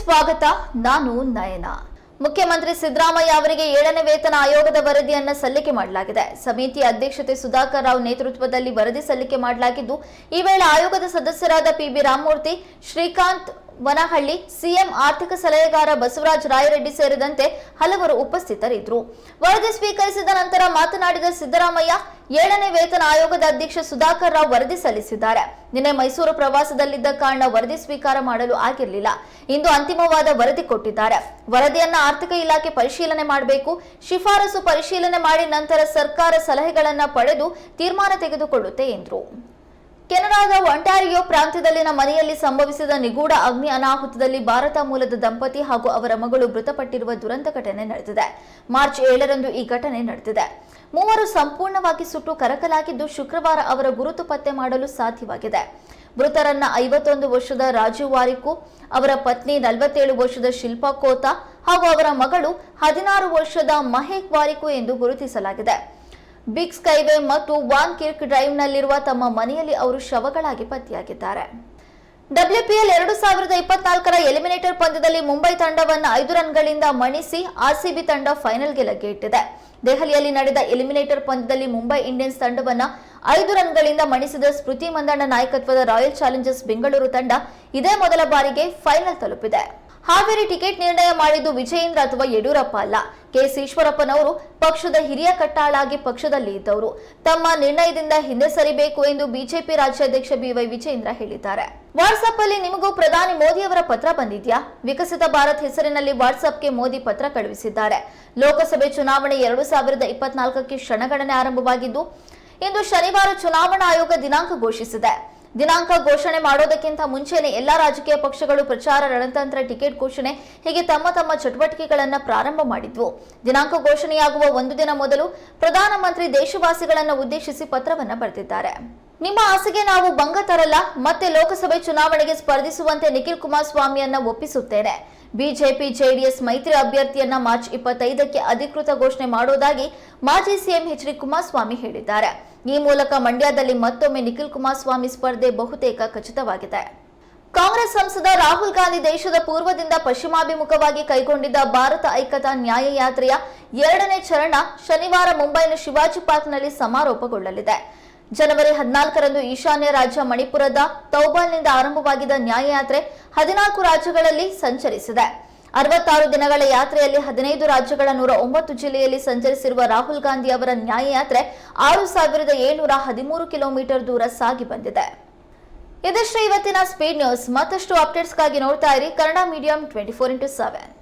ಸ್ವಾಗತ. ನಾನು ನಯನ. ಮುಖ್ಯಮಂತ್ರಿ ಸಿದ್ದರಾಮಯ್ಯ ಅವರಿಗೆ ಏಳನೇ ವೇತನ ಆಯೋಗದ ವರದಿಯನ್ನ ಸಲ್ಲಿಕೆ ಮಾಡಲಾಗಿದೆ. ಸಮಿತಿ ಅಧ್ಯಕ್ಷತೆ ಸುಧಾಕರ್ ರಾವ್ ನೇತೃತ್ವದಲ್ಲಿ ವರದಿ ಸಲ್ಲಿಕೆ ಮಾಡಲಾಗಿದ್ದು, ಈ ವೇಳೆ ಆಯೋಗದ ಸದಸ್ಯರಾದ P B Ramamurthy, Srikanth Vanahalli C M ಆರ್ಥಿಕ ಸಲಹೆಗಾರ ಬಸವರಾಜ ರಾಯರೆಡ್ಡಿ ಸೇರಿದಂತೆ ಹಲವರು ಉಪಸ್ಥಿತರಿದ್ದರು. ವರದಿ ಸ್ವೀಕರಿಸಿದ ನಂತರ ಮಾತನಾಡಿದ ಸಿದ್ದರಾಮಯ್ಯ, ಏಳನೇ ವೇತನ ಆಯೋಗದ ಅಧ್ಯಕ್ಷ ಸುಧಾಕರ್ ರಾವ್ ವರದಿ ಸಲ್ಲಿಸಿದ್ದಾರೆ. ನಿನ್ನೆ ಮೈಸೂರು ಪ್ರವಾಸದಲ್ಲಿದ್ದ ಕಾರಣ ವರದಿ ಸ್ವೀಕಾರ ಮಾಡಲು ಆಗಿರಲಿಲ್ಲ. ಇಂದು ಅಂತಿಮವಾದ ವರದಿ ಕೊಟ್ಟಿದ್ದಾರೆ. ವರದಿಯನ್ನ ಆರ್ಥಿಕ ಇಲಾಖೆ ಪರಿಶೀಲನೆ ಮಾಡಬೇಕು. ಶಿಫಾರಸು ಪರಿಶೀಲನೆ ಮಾಡಿ ನಂತರ ಸರ್ಕಾರ ಸಲಹೆಗಳನ್ನ ಪಡೆದು ತೀರ್ಮಾನ ತೆಗೆದುಕೊಳ್ಳುತ್ತೆ ಎಂದರು. ಕೆನಡಾದ ಒಂಟಾರಿಯೋ ಪ್ರಾಂತ್ಯದಲ್ಲಿನ ಮನೆಯಲ್ಲಿ ಸಂಭವಿಸಿದ ನಿಗೂಢ ಅಗ್ನಿ ಅನಾಹುತದಲ್ಲಿ ಭಾರತ ಮೂಲದ ದಂಪತಿ ಹಾಗೂ ಅವರ ಮಗಳು ಮೃತಪಟ್ಟಿರುವ ದುರಂತ ಘಟನೆ ನಡೆದಿದೆ. ಮಾರ್ಚ್ ಏಳರಂದು ಈ ಘಟನೆ ನಡೆದಿದೆ. ಮೂವರು ಸಂಪೂರ್ಣವಾಗಿ ಸುಟ್ಟು ಕರಕಲಾಗಿದ್ದು ಶುಕ್ರವಾರ ಅವರ ಗುರುತು ಪತ್ತೆ ಮಾಡಲು ಸಾಧ್ಯವಾಗಿದೆ. ಮೃತರನ್ನ ಐವತ್ತೊಂದು ವರ್ಷದ ರಾಜೀವ್ ವಾರಿಕು ಅವರ ಪತ್ನಿ ನಲವತ್ತೇಳು ವರ್ಷದ ಶಿಲ್ಪಾ ಕೋತಾ ಹಾಗೂ ಅವರ ಮಗಳು ಹದಿನಾರು ವರ್ಷದ ಮಹೇಕ್ ವಾರಿಕು ಎಂದು ಗುರುತಿಸಲಾಗಿದೆ. ಬಿಗ್ ಸ್ಕೈವೇ ಮತ್ತು ವಾನ್ ಕಿರ್ಕ್ ಡ್ರೈವ್ನಲ್ಲಿರುವ ತಮ್ಮ ಮನೆಯಲ್ಲಿ ಅವರು ಶವಗಳಾಗಿ ಪತ್ತೆಯಾಗಿದ್ದಾರೆ. ಡಬ್ಲ್ಯೂಪಿಎಲ್ ಎರಡು ಸಾವಿರದ ಇಪ್ಪತ್ನಾಲ್ಕರ ಎಲಿಮಿನೇಟರ್ ಪಂದ್ಯದಲ್ಲಿ ಮುಂಬೈ ತಂಡವನ್ನು ಐದು ರನ್ಗಳಿಂದ ಮಣಿಸಿ ಆರ್ಸಿಬಿ ತಂಡ ಫೈನಲ್ಗೆ ಲಗ್ಗೆ ಇಟ್ಟಿದೆ ದೆಹಲಿಯಲ್ಲಿ ನಡೆದ ಎಲಿಮಿನೇಟರ್ ಪಂದ್ಯದಲ್ಲಿ ಮುಂಬೈ ಇಂಡಿಯನ್ಸ್ ತಂಡವನ್ನು ಐದು ರನ್ಗಳಿಂದ ಮಣಿಸಿದ ಸ್ಮೃತಿ ಮಂದಣ್ಣ ನಾಯಕತ್ವದ ರಾಯಲ್ ಚಾಲೆಂಜರ್ಸ್ ಬೆಂಗಳೂರು ತಂಡ ಇದೇ ಮೊದಲ ಬಾರಿಗೆ ಫೈನಲ್ ತಲುಪಿದೆ. ಹಾವೇರಿ ಟಿಕೆಟ್ ನಿರ್ಣಯ ಮಾಡಿದ್ದು ವಿಜಯೇಂದ್ರ ಅಥವಾ ಯಡಿಯೂರಪ್ಪ ಅಲ್ಲ. ಕೆಎಸ್ ಈಶ್ವರಪ್ಪನವರು ಪಕ್ಷದ ಹಿರಿಯ ಕಟ್ಟಾಳಾಗಿ ಪಕ್ಷದಲ್ಲಿ ಇದ್ದವರು. ತಮ್ಮ ನಿರ್ಣಯದಿಂದ ಹಿಂದೆ ಸರಿಬೇಕು ಎಂದು ಬಿಜೆಪಿ ರಾಜ್ಯಾಧ್ಯಕ್ಷ ಬಿವೈ ವಿಜಯೇಂದ್ರ ಹೇಳಿದ್ದಾರೆ. ವಾಟ್ಸ್ಆಪ್ ಅಲ್ಲಿ ನಿಮಗೂ ಪ್ರಧಾನಿ ಮೋದಿ ಅವರ ಪತ್ರ ಬಂದಿದ್ಯಾ? ವಿಕಸಿತ ಭಾರತ್ ಹೆಸರಿನಲ್ಲಿ ವಾಟ್ಸ್ಆಪ್ಗೆ ಮೋದಿ ಪತ್ರ ಕಳುಹಿಸಿದ್ದಾರೆ. ಲೋಕಸಭೆ ಚುನಾವಣೆ ಎರಡು ಸಾವಿರದ ಇಪ್ಪತ್ನಾಲ್ಕಕ್ಕೆ ಕ್ಷಣಗಣನೆ ಆರಂಭವಾಗಿದ್ದು, ಇಂದು ಶನಿವಾರ ಚುನಾವಣಾ ಆಯೋಗ ದಿನಾಂಕ ಘೋಷಿಸಿದೆ. ದಿನಾಂಕ ಘೋಷಣೆ ಮಾಡೋದಕ್ಕಿಂತ ಮುಂಚೆನೆ ಎಲ್ಲಾ ರಾಜಕೀಯ ಪಕ್ಷಗಳು ಪ್ರಚಾರ ರಣತಂತ್ರ ಟಿಕೆಟ್ ಘೋಷಣೆ ಹೀಗೆ ತಮ್ಮ ತಮ್ಮ ಚಟುವಟಿಕೆಗಳನ್ನು ಪ್ರಾರಂಭ ಮಾಡಿದ್ವು. ದಿನಾಂಕ ಘೋಷಣೆಯಾಗುವ ಒಂದು ದಿನ ಮೊದಲು ಪ್ರಧಾನಮಂತ್ರಿ ದೇಶವಾಸಿಗಳನ್ನು ಉದ್ದೇಶಿಸಿ ಪತ್ರವನ್ನು ಬರೆದಿದ್ದಾರೆ. ನಿಮ್ಮ ಆಸೆಗೆ ನಾವು ಭಂಗ ತರಲ್ಲ, ಮತ್ತೆ ಲೋಕಸಭೆ ಚುನಾವಣೆಗೆ ಸ್ಪರ್ಧಿಸುವಂತೆ ನಿಖಿಲ್ ಕುಮಾರಸ್ವಾಮಿಯನ್ನ ಒಪ್ಪಿಸುತ್ತೇನೆ. ಬಿಜೆಪಿ, ಜೆಡಿಎಸ್ ಮೈತ್ರಿ ಅಭ್ಯರ್ಥಿಯನ್ನ ಮಾರ್ಚ್ ಇಪ್ಪತ್ತೈದಕ್ಕೆ ಅಧಿಕೃತ ಘೋಷಣೆ ಮಾಡುವುದಾಗಿ ಮಾಜಿ ಸಿಎಂ ಎಚ್ ಡಿ ಕುಮಾರಸ್ವಾಮಿ ಹೇಳಿದ್ದಾರೆ. ಈ ಮೂಲಕ ಮಂಡ್ಯದಲ್ಲಿ ಮತ್ತೊಮ್ಮೆ ನಿಖಿಲ್ ಕುಮಾರಸ್ವಾಮಿ ಸ್ಪರ್ಧೆ ಬಹುತೇಕ ಖಚಿತವಾಗಿದೆ. ಕಾಂಗ್ರೆಸ್ ಸಂಸದ ರಾಹುಲ್ ಗಾಂಧಿ ದೇಶದ ಪೂರ್ವದಿಂದ ಪಶ್ಚಿಮಾಭಿಮುಖವಾಗಿ ಕೈಗೊಂಡಿದ್ದ ಭಾರತ ಐಕ್ಯತಾ ನ್ಯಾಯಯಾತ್ರೆಯ ಎರಡನೇ ಚರಣ ಶನಿವಾರ ಮುಂಬೈನ ಶಿವಾಜಿ ಪಾರ್ಕ್ನಲ್ಲಿ ಸಮಾರೋಪಗೊಳ್ಳಲಿದೆ. ಜನವರಿ ಹದಿನಾಲ್ಕರಂದು ಈಶಾನ್ಯ ರಾಜ್ಯ ಮಣಿಪುರದ ತೌಬಾಲ್ನಿಂದ ಆರಂಭವಾಗಿದ್ದ ನ್ಯಾಯಯಾತ್ರೆ ಹದಿನಾಲ್ಕು ರಾಜ್ಯಗಳಲ್ಲಿ ಸಂಚರಿಸಿದೆ. ಅರವತ್ತಾರು ದಿನಗಳ ಯಾತ್ರೆಯಲ್ಲಿ ಹದಿನೈದು ರಾಜ್ಯಗಳ ನೂರ ಒಂಬತ್ತು ಜಿಲ್ಲೆಯಲ್ಲಿ ಸಂಚರಿಸಿರುವ ರಾಹುಲ್ ಗಾಂಧಿ ಅವರ ನ್ಯಾಯಯಾತ್ರೆ ಆರು ಸಾವಿರದ ಏಳ್ನೂರ ಹದಿಮೂರು ಕಿಲೋಮೀಟರ್ ದೂರ ಸಾಗಿ ಬಂದಿದೆ. ಇದಷ್ಟೇ ಇವತ್ತಿನ ಸ್ಪೀಡ್ ನ್ಯೂಸ್ ಮತ್ತಷ್ಟು ಅಪ್ಡೇಟ್ಸ್ಗಾಗಿ ನೋಡ್ತಾ ಇರಿ Kannada medium twenty four into seven.